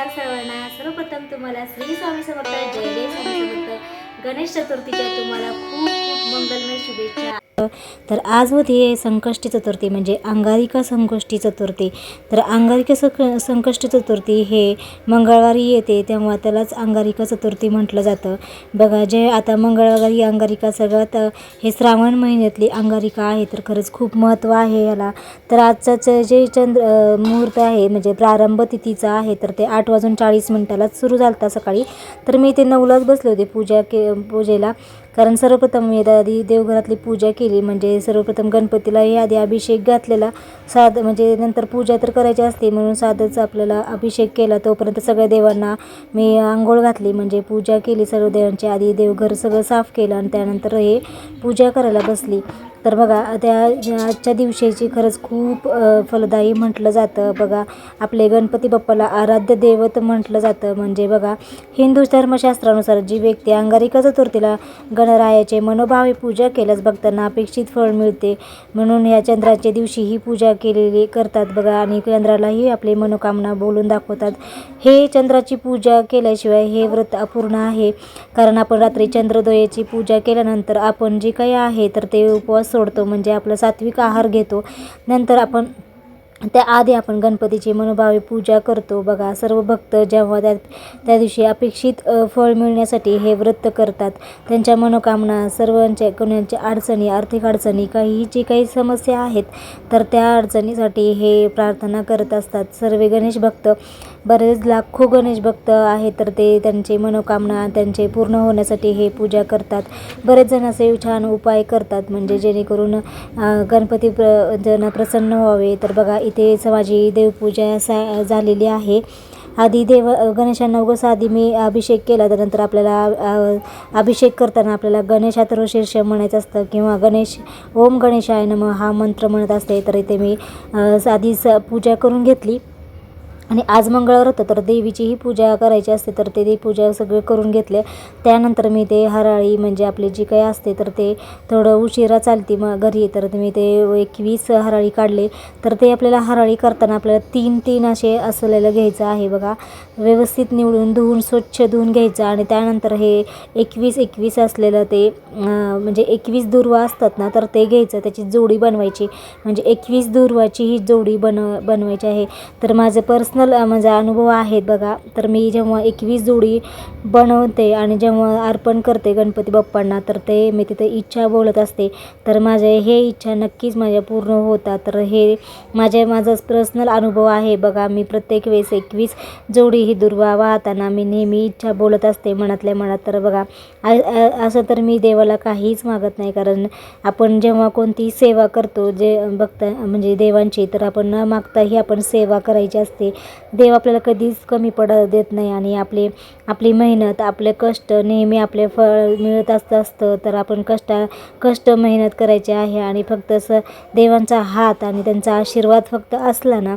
नमस्कार सर्वांना. सर्वप्रथम तुम्हाला श्री स्वामी समर्थ जय जय स्वामी समर्थ. गणेश चतुर्थीच्या तुम्हाला खूप खूप मंगलमय शुभेच्छा. तर आज संकष्टी चतुर्थी म्हणजे अंगारिका संकष्टी चतुर्थी. तर अंगारिका सक संकष्टी चतुर्थी हे मंगळवारी येते तेव्हा त्यालाच अंगारिका चतुर्थी म्हटलं जातं. बघा जे आता मंगळवारी अंगारिका सगळ्यात हे श्रावण महिन्यातली अंगारिका आहे तर खरंच खूप महत्त्व आहे याला. तर आजचं जे चंद्र मुहूर्त आहे म्हणजे प्रारंभ तिथीचा आहे तर ते आठ वाजून चाळीस मिनटालाच सुरू झाला होता सकाळी. तर मी ते नऊलाच बसले होते पूजा के पूजेला. कारण सर्वप्रथम मी आधी देवघरातली पूजा केली म्हणजे सर्वप्रथम गणपतीला हे आधी अभिषेक घातलेला. साध म्हणजे नंतर पूजा तर करायची असते म्हणून साधंच आपल्याला अभिषेक केला. तोपर्यंत सगळ्या देवांना मी आंघोळ घातली म्हणजे पूजा केली. सर्व देवांची आधी देवघर सगळं साफ केलं आणि त्यानंतर हे पूजा करायला बसली. तर बघा त्या आजच्या दिवशीची खरंच खूप फलदायी म्हटलं जातं. बघा आपले गणपती बाप्पाला आराध्य दैवत म्हटलं जातं. म्हणजे बघा हिंदू धर्मशास्त्रानुसार जी व्यक्ती अंगारिका चतुर्थीला गणरायाचे मनोभावे पूजा केल्यास भक्तांना अपेक्षित फळ मिळते. म्हणून या चंद्राच्या दिवशी ही पूजा केलेली करतात बघा आणि चंद्रालाही आपली मनोकामना बोलून दाखवतात. हे चंद्राची पूजा केल्याशिवाय हे व्रत अपूर्ण आहे. कारण आपण रात्री चंद्रोदयाची पूजा केल्यानंतर आपण जे काही आहे तर ते उपवास सोडतो म्हणजे आपला सात्विक आहार घेतो. नंतर आपण त्याआधी आपण गणपतीची मनोभावे पूजा करतो. बघा सर्व भक्त जेव्हा त्या त्या दिवशी अपेक्षित फळ मिळण्यासाठी हे व्रत करतात. त्यांच्या मनोकामना सर्वांच्या कोणाच्या अडचणी आर्थिक अडचणी काही जी काही समस्या आहेत तर त्या अडचणीसाठी हे प्रार्थना करत असतात. सर्व गणेश भक्त बरेच लाखो गणेश भक्त आहेत तर ते त्यांचे मनोकामना त्यांचे पूर्ण होण्यासाठी हे पूजा करतात. बरेच जण असे छान उपाय करतात म्हणजे जेणेकरून गणपती प्र जण प्रसन्न व्हावे. तर बघा इथे माझी देवपूजा सा झालेली आहे. आधी देव गणेशांना उगस आधी मी अभिषेक केला त्यानंतर आपल्याला अभिषेक करताना आपल्याला गणेशातर्व शीर्ष म्हणायचं असतं किंवा गणेश ओम गणेशाय नम हा मंत्र म्हणत असते तर इथे मी आधी स पूजा करून घेतली. आणि आज मंगळवार होतं तर देवीचीही पूजा करायची असते तर ते पूजा सगळं करून घेतले. त्यानंतर मी ते हराळी म्हणजे आपले जी काही असते तर ते थोडं उशिरा चालते मग घरी. तर मी ते एकवीस हराळी काढले. तर ते आपल्याला हराळी करताना आपल्याला तीन तीन असे असलेलं घ्यायचं आहे बघा. व्यवस्थित निवडून धुवून स्वच्छ धुवून घ्यायचं. आणि त्यानंतर हे एकवीस एकवीस असलेलं ते म्हणजे एकवीस दुर्वा असतात ना तर ते घ्यायचं. त्याची जोडी बनवायची. म्हणजे एकवीस दुर्वाची ही जोडी बनव बनवायची आहे. तर माझं पर्सनल माझा म्हणजे अनुभव आहेत बघा. तर मी जेव्हा एकवीस जोडी बनवते आणि जेव्हा अर्पण करते गणपती बाप्पांना तर ते मी तिथे इच्छा बोलत असते. तर माझे हे इच्छा नक्कीच माझ्या पूर्ण होतात. तर हे माझे माझा पर्सनल अनुभव आहे बघा. मी प्रत्येक वेळेस एकवीस जोडी ही दुर्वा वाहताना मी नेहमी इच्छा बोलत असते मनातल्या मनात. तर बघा असं तर मी देवाला काहीच मागत नाही. कारण आपण जेव्हा कोणती सेवा करतो जे बघता म्हणजे देवांची तर आपण न मागताही आपण सेवा करायची असते. देव आपल्याला कधीच कमी पड देत नाही आणि आपले आपली मेहनत आपले कष्ट नेहमी आपले फळ मिळत असतं असतं तर आपण कष्टा कष्ट मेहनत करायची आहे आणि फक्त असं देवांचा हात आणि त्यांचा आशीर्वाद फक्त असला ना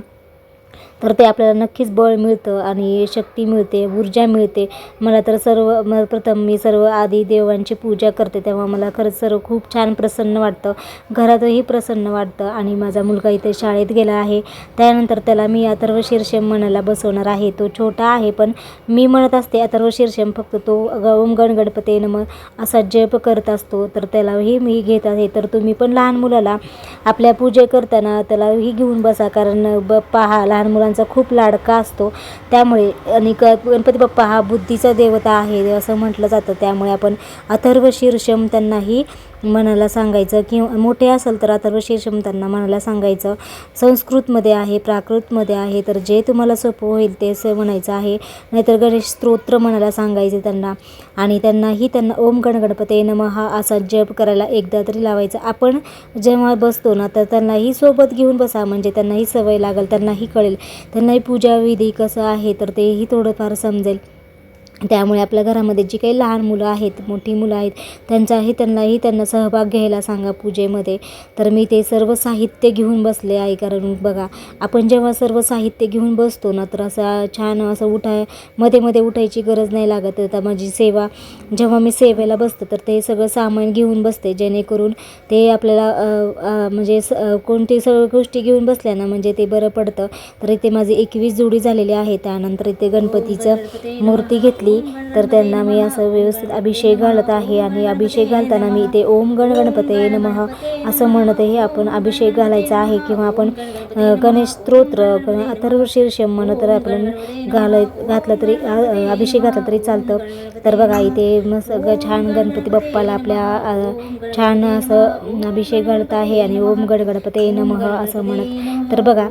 तर ते आपल्याला नक्कीच बळ मिळतं आणि शक्ती मिळते ऊर्जा मिळते. मला तर सर्व म प्रथम मी सर्व आधी देवांची पूजा करते तेव्हा मला खरंच सर्व खूप छान प्रसन्न वाटतं. घरातही प्रसन्न वाटतं आणि माझा मुलगा इथे शाळेत गेला आहे. त्यानंतर त्याला मी अथर्व शीर्षम म्हणायला बसवणार आहे. तो छोटा आहे पण मी म्हणत असते अथर्व शीर्षम फक्त तो ओम गण गणपते नम असा जप करत असतो. तर त्यालाही मी घेत आहे. तर तुम्ही पण लहान मुलाला आपल्या पूजे करताना त्यालाही घेऊन बसा. कारण ब पहा लहान मुलांचा खूप लाडका असतो. त्यामुळे आणि ग गणपती बाप्पा हा बुद्धीचा देवता आहे असं म्हटलं जातं. त्यामुळे आपण अथर्व शीर्षम त्यांनाही मनाला सांगायचं किंवा मोठे असेल तर अथर्व शीर्षम त्यांना मनाला सांगायचं संस्कृतमध्ये आहे प्राकृतमध्ये आहे तर जे तुम्हाला सोपं होईल ते असं म्हणायचं आहे. नाहीतर गणेश स्तोत्र म्हणायला सांगायचे त्यांना आणि त्यांनाही त्यांना ओम गण गणपती नमः हा असा जप करायला एकदा तरी लावायचा. आपण जेव्हा बसतो ना तर त्यांनाही सोबत घेऊन बसा म्हणजे त्यांनाही सवय लागेल त्यांनाही कळेल. त्यांनाही पूजाविधी कसं आहे तर तेही थोडंफार समजेल. त्यामुळे आपल्या घरामध्ये जी काही लहान मुलं आहेत मोठी मुलं आहेत त्यांचाही त्यांनाही त्यांना सहभाग घ्यायला सांगा पूजेमध्ये. तर मी ते सर्व साहित्य घेऊन बसले आहे कारण बघा आपण जेव्हा सर्व साहित्य घेऊन बसतो ना तर असा छान असं उठायमध्ये मध्ये उठायची गरज नाही लागत. आता माझी सेवा जेव्हा मी सेवेला बसते तर ते सगळं सामान घेऊन बसते जेणेकरून ते आपल्याला म्हणजे स कोणती सगळ्या गोष्टी घेऊन बसल्या ना म्हणजे ते बरं पडतं. तर इथे माझी एकवीस जोडी झालेली आहे त्यानंतर इथे गणपतीचं मूर्ती घेतली तर त्यांना मी असं व्यवस्थित अभिषेक घालत आहे आणि अभिषेक घालताना मी इथे ओम गण गणपते नमः असं म्हणतही आपण अभिषेक घालायचा आहे किंवा आपण गणेश स्तोत्र किंवा अथर्व शीर्षम म्हणत तर आपण घालाय घातलं तरी अभिषेक घातला तरी चालतं. तर बघा इथे मस्त छान गणपती बाप्पाला आपल्या छान असं अभिषेक घालत आहे आणि ओम गण गणपते नमः असं म्हणत. तर बघा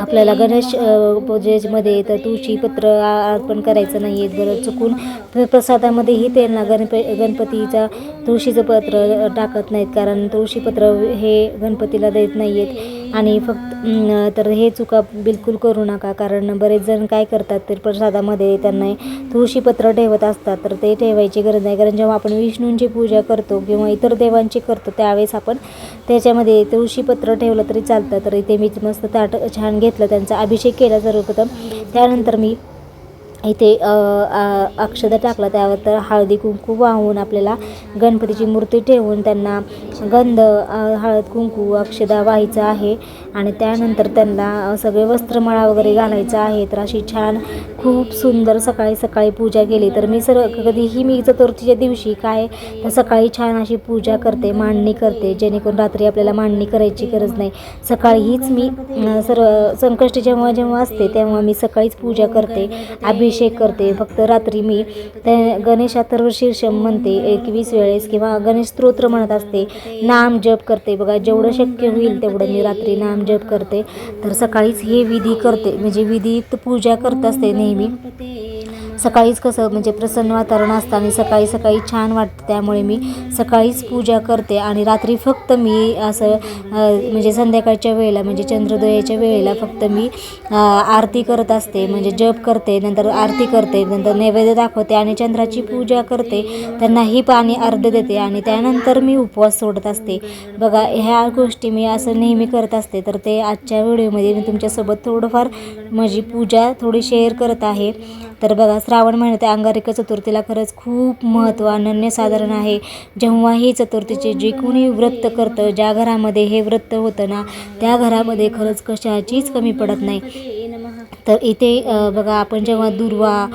आपल्याला गणेश पूजेमध्ये तर तुळशीपत्र पत्र अर्पण करायचं नाही आहे बरं चुकून. प्रसादामध्येही त्यांना गणप गणपतीचा तुळशीचं पत्र टाकत नाहीत कारण तुळशीपत्र हे गणपतीला देत नाही आहेत आणि फक्त तर हे चुका बिलकुल करू नका कारण बरेच जण काय करतात तर प्रसादामध्ये त्यांना तुळशीपत्र ठेवत असतात तर ते ठेवायची गरज नाही. कारण जेव्हा आपण विष्णूंची पूजा करतो किंवा इतर देवांची करतो त्यावेळेस आपण त्याच्यामध्ये तुळशीपत्र ठेवलं तरी चालतं. तर इथे मी मस्त ताट छान घेतलं त्यांचा अभिषेक केला सर्वप्रथम. त्यानंतर मी इथे अ, टाकलं अक्षदा टाकला त्यावर तर हळदी कुंकू वाहून आपल्याला गणपतीची मूर्ती ठेवून त्यांना गंध हळद कुंकू अक्षदा व्हायचं आहे. आणि त्यानंतर त्यांना सगळे वस्त्रमाळा वगैरे घालायचं आहे. तर अशी छान खूप सुंदर सकाळी सकाळी पूजा केली. तर मी सर कधीही मी चतुर्थीच्या दिवशी काय तर सकाळी छान अशी पूजा करते मांडणी करते. जेणेकरून रात्री आपल्याला मांडणी करायची गरज नाही. सकाळी हीच मी सर्व संकष्टी जेव्हा जेव्हा असते तेव्हा मी सकाळीच पूजा करते. अभिषेक करते. फक्त रात्री मी त्या गणेश शीर्षम म्हणते. एकवीस वेळेस किंवा गणेश स्तोत्र म्हणत असते. नाम जप करते. बघा जेवढं शक्य होईल तेवढं मी रात्री नाम जप करते. तर सकाळीच हे विधी करते. म्हणजे विधीत पूजा करत असते नेहमी. सकाळीच कसं म्हणजे प्रसन्न वातावरण असतं आणि सकाळी सकाळी छान वाटतं. त्यामुळे मी सकाळीच पूजा करते आणि रात्री फक्त मी असं म्हणजे संध्याकाळच्या वेळेला म्हणजे चंद्रोदयाच्या वेळेला फक्त मी आरती करत असते. म्हणजे जप करते नंतर आरती करते नंतर नैवेद्य दाखवते आणि चंद्राची पूजा करते. त्यांनाही पाणी अर्ध देते आणि त्यानंतर मी उपवास सोडत असते. बघा ह्या गोष्टी मी असं नेहमी करत असते. तर ते आजच्या व्हिडिओमध्ये मी तुमच्यासोबत थोडंफार माझी पूजा थोडी शेअर करत आहे. तर बघा श्रावण महिन्यात अंगारिका चतुर्थीला खरंच खूप महत्त्व अनन्यसाधारण आहे. जेव्हा ही चतुर्थीचे जे कोणी व्रत करतं ज्या घरामध्ये हे व्रत होतं ना त्या घरामध्ये खरंच कशाचीच कमी पडत नाही. तर इथे बघा आपण जेव्हा दुर्वा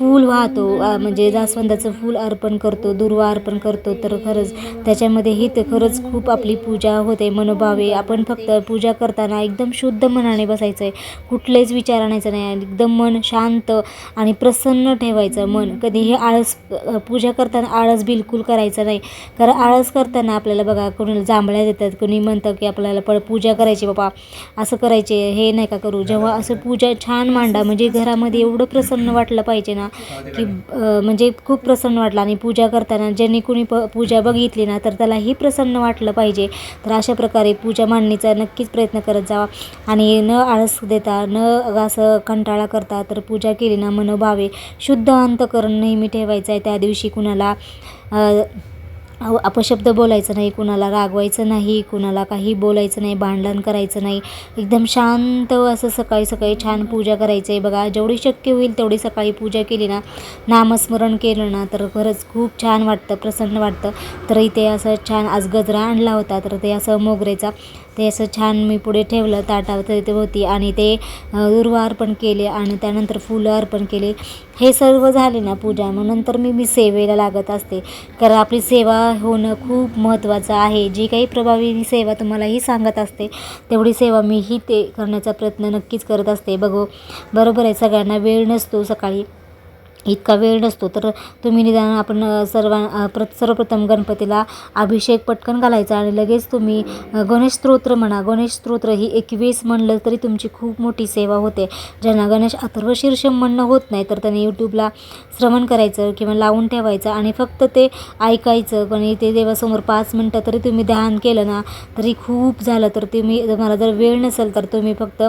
फूल वाहतो म्हणजे जास्वंदाचं फूल अर्पण करतो दुर्वा अर्पण करतो तर खरंच त्याच्यामध्ये हे तर खरंच खूप आपली पूजा होते मनोभावे. आपण फक्त पूजा करताना एकदम शुद्ध मनाने बसायचं आहे कुठलेच विचार आणायचं नाही. आणि एकदम मन शांत आणि प्रसन्न ठेवायचं मन. कधीही आळस पूजा करताना आळस बिलकुल करायचं नाही. कारण आळस करताना आपल्याला बघा कोणी जांभळ्या देतात कोणी म्हणतं की आपल्याला पळ पूजा करायची बाबा असं करायचे हे नाही का करू. जेव्हा असं पूजा छान मांडा म्हणजे घरामध्ये एवढं प्रसन्न वाटलं पाहिजे ना की म्हणजे खूप प्रसन्न वाटलं आणि पूजा करताना ज्यांनी कुणी प पूजा बघितली ना तर त्यालाही प्रसन्न वाटलं पाहिजे. तर अशा प्रकारे पूजा मांडणीचा नक्कीच प्रयत्न करत जावा. आणि न आळस देता न असं कंटाळा करता तर पूजा केली ना मनोभावे शुद्ध अंतकरण नेहमी ठेवायचं आहे. त्या दिवशी कुणाला अपशब्द बोलायचं नाही कुणाला रागवायचं नाही कुणाला काही बोलायचं नाही भांडण करायचं नाही. एकदम शांत असं सकाळी सकाळी छान पूजा करायचं आहे बघा जेवढी शक्य होईल तेवढी सकाळी पूजा केली ना नामस्मरण केलं ना तर खरंच खूप छान वाटतं प्रसन्न वाटतं. तर इथे असं छान आज गजरा आणला होता तर ते असं मोगरेचा ते असं छान मी पुढे ठेवलं ताटावर तर होती. आणि ते दुर्वा अर्पण केले आणि त्यानंतर फुलं अर्पण केले. हे सर्व झाले ना पूजा मग नंतर मी मी सेवेला लागत असते. कारण आपली सेवा होणं खूप महत्त्वाचं आहे. जी काही प्रभावी मी सेवा तुम्हालाही सांगत असते तेवढी सेवा मीही ते करण्याचा प्रयत्न नक्कीच करत असते. बघू बरोबर आहे सगळ्यांना वेळ नसतो सकाळी. इतका वेळ नसतो. तर तुम्ही निदान आपण सर्वां सर्व प्र सर्वप्रथम गणपतीला अभिषेक पटकन घालायचा आणि लगेच तुम्ही गणेश स्तोत्र म्हणा गणेश स्तोत्र ही एकवीस म्हणलं तरी तुमची खूप मोठी सेवा होते. ज्यांना गणेश अथर्व शीर्षम म्हणणं होत नाही तर त्यांनी यूट्यूबला श्रवण करायचं किंवा लावून ठेवायचं आणि फक्त ते ऐकायचं. पण ते देवासमोर पाच मिनटं तरी तुम्ही ध्यान केलं ना तरी खूप झालं. तर तुम्ही तुम्हाला जर वेळ नसेल तर तुम्ही फक्त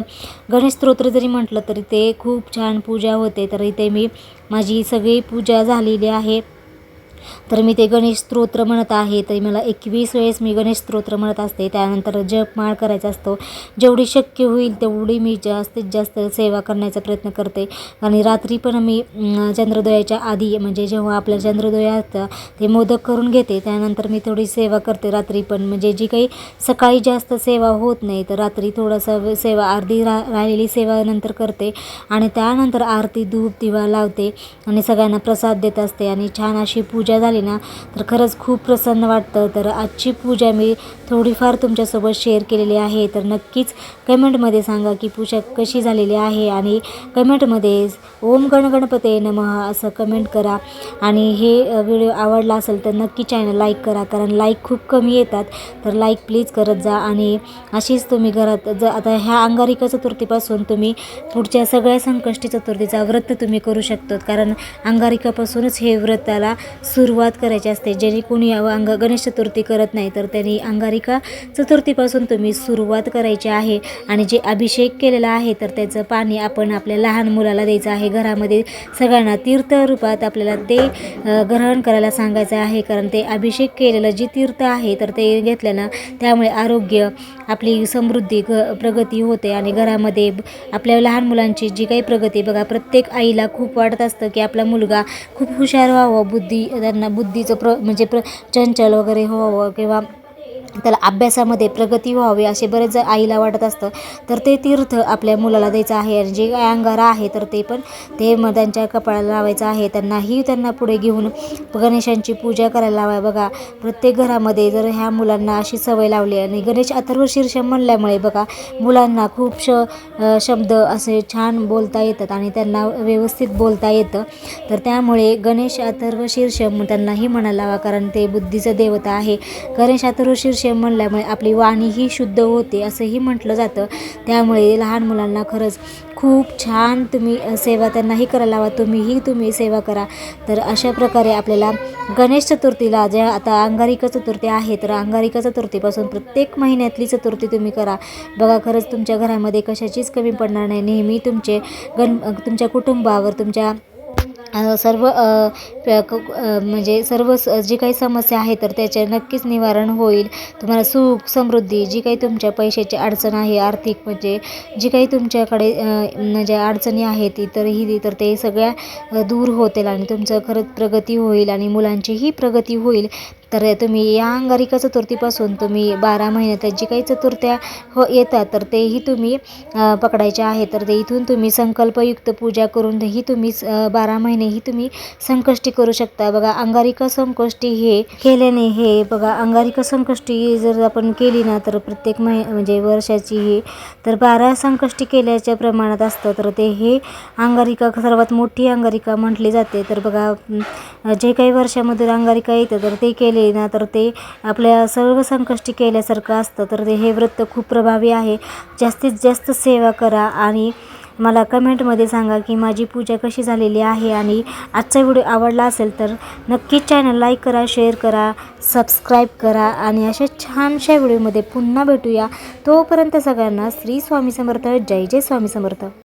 गणेश स्तोत्र जरी म्हटलं तरी ते खूप छान पूजा होते. तर इथे मी माझी सगळी पूजा झालेली आहे. तर मी ते गणेश स्तोत्र म्हणत आहे. तरी मला एकवीस वेळेस मी गणेश स्तोत्र म्हणत असते. त्यानंतर जपमाळ करायचा असतो. जेवढी शक्य होईल तेवढी मी जास्तीत जास्त सेवा करण्याचा प्रयत्न करते. आणि रात्री पण मी चंद्रोदयाच्या आधी म्हणजे जेव्हा आपल्या चंद्रोदय असतं ते मोदक करून घेते. त्यानंतर मी थोडी सेवा करते रात्री पण. म्हणजे जी काही सकाळी जास्त सेवा होत नाही तर रात्री थोडंसं सेवा अर्धी रा राहिलेली सेवा नंतर करते. आणि त्यानंतर आरती धूप दिवा लावते. आणि सगळ्यांना प्रसाद देत असते. आणि छान अशी पूजा पूजा झाली ना तर खरंच खूप प्रसन्न वाटतं. तर आजची पूजा मी थोडीफार तुमच्यासोबत शेअर केलेली आहे. तर नक्कीच कमेंटमध्ये सांगा की पूजा कशी झालेली आहे आणि कमेंटमध्ये ओम गणगणपते नमः असं कमेंट करा. आणि हे व्हिडिओ आवडला असेल तर नक्की चॅनल लाईक करा. कारण लाईक खूप कमी येतात. तर लाईक प्लीज करत जा आणि अशीच तुम्ही घरात ज आता ह्या अंगारिका चतुर्थीपासून तुम्ही पुढच्या सगळ्या संकष्टी चतुर्थीचा व्रत तुम्ही करू शकतात. कारण अंगारिकापासूनच हे व्रताला सुरुवात करायची असते. ज्यांनी कोणी अंग गणेश चतुर्थी करत नाही तर त्यांनी अंगारिका चतुर्थीपासून तुम्ही सुरुवात करायची आहे आणि जे अभिषेक केलेला आहे तर त्याचं पाणी आपण आपल्या लहान मुलाला द्यायचं आहे. घरामध्ये सगळ्यांना तीर्थ रूपात आपल्याला ते ग्रहण करायला सांगायचं आहे. कारण ते अभिषेक केलेलं जे तीर्थ आहे तर ते घेतल्यानं त्यामुळे आरोग्य आपली समृद्धी ग प्रगती होते आणि घरामध्ये आपल्या लहान मुलांची जी काही प्रगती बघा प्रत्येक आईला खूप वाटत असतं की आपला मुलगा खूप हुशार व्हावं बुद्धी त्यांना बुद्धीचं प्र म्हणजे प्र चंचल वगैरे व्हावं किंवा त्याला अभ्यासामध्ये प्रगती व्हावी असे बरेच आईला वाटत असतं. तर ते तीर्थ आपल्या मुलाला द्यायचं आहे आणि जे काय अंगारा आहे तर ते पण ते मग त्यांच्या कपाळाला लावायचं आहे. त्यांनाही त्यांना पुढे घेऊन गणेशांची पूजा करायला लावा. बघा प्रत्येक घरामध्ये जर ह्या मुलांना अशी सवय लावली आणि गणेश अथर्व शीर्ष म्हणल्यामुळे बघा मुलांना खूप श शब्द असे छान बोलता येतात आणि त्यांना व्यवस्थित बोलता येतं. तर त्यामुळे गणेश अथर्व शीर्ष त्यांनाही म्हणायला लावा कारण ते बुद्धीचं देवता आहे. गणेश अथर्व शीर्ष म्हणल्यामुळे आपली वाणीही शुद्ध होते असंही म्हटलं जातं. त्यामुळे लहान मुलांना खरंच खूप छान तुम्ही सेवा त्यांनाही करायला लावा तुम्हीही तुम्ही सेवा करा. तर अशा प्रकारे आपल्याला गणेश चतुर्थीला ज्या आता अंगारिका चतुर्थी आहे तर अंगारिका चतुर्थीपासून प्रत्येक महिन्यातली चतुर्थी तुम्ही करा. बघा खरंच तुमच्या घरामध्ये कशाचीच कमी पडणार नाही. नेहमी तुमचे गण तुमच्या कुटुंबावर तुमच्या सर्व म्हणजे सर्व स- जी काही समस्या आहे तर त्याचे नक्कीच निवारण होईल. तुम्हाला सुख समृद्धी जी काही तुमच्या पैशाची अडचण आहे आर्थिक म्हणजे जी काही तुमच्याकडे म्हणजे अडचणी आहेत इतरही तर ते सगळ्या दूर होतील आणि तुमचं खरंच प्रगती होईल आणि मुलांचीही प्रगती होईल. तर तुम्ही या अंगारिका चतुर्थीपासून तुम्ही बारा महिन्यात जी काही चतुर्थ्या हो येतात तर तेही तुम्ही पकडायच्या पकडायचे आहे. तर ते इथून तुम्ही संकल्पयुक्त पूजा करूनही तुम्ही बारा महिनेही तुम्ही संकष्टी करू शकता. बघा अंगारिका संकष्टी हे केल्याने हे बघा अंगारिका संकष्टी जर आपण केली ना तर प्रत्येक महि म्हणजे वर्षाची ही तर बारा संकष्टी केल्याच्या प्रमाणात असतं. तर ते हे अंगारिका सर्वात मोठी अंगारिका म्हटली जाते. तर बघा जे काही वर्षामध्ये अंगारिका येतं तर ते केले केले ना तर ते आपल्या सर्व संकष्टी केल्यासारखं असतं. तर ते हे व्रत खूप प्रभावी आहे. जास्तीत जास्त सेवा करा आणि मला कमेंटमध्ये सांगा की माझी पूजा कशी झालेली आहे आणि आजचा व्हिडिओ आवडला असेल तर नक्कीच चॅनल लाईक करा शेअर करा सबस्क्राईब करा आणि अशा छानशा व्हिडिओमध्ये पुन्हा भेटूया. तोपर्यंत सगळ्यांना श्री स्वामी समर्थ. जय जय स्वामी समर्थ.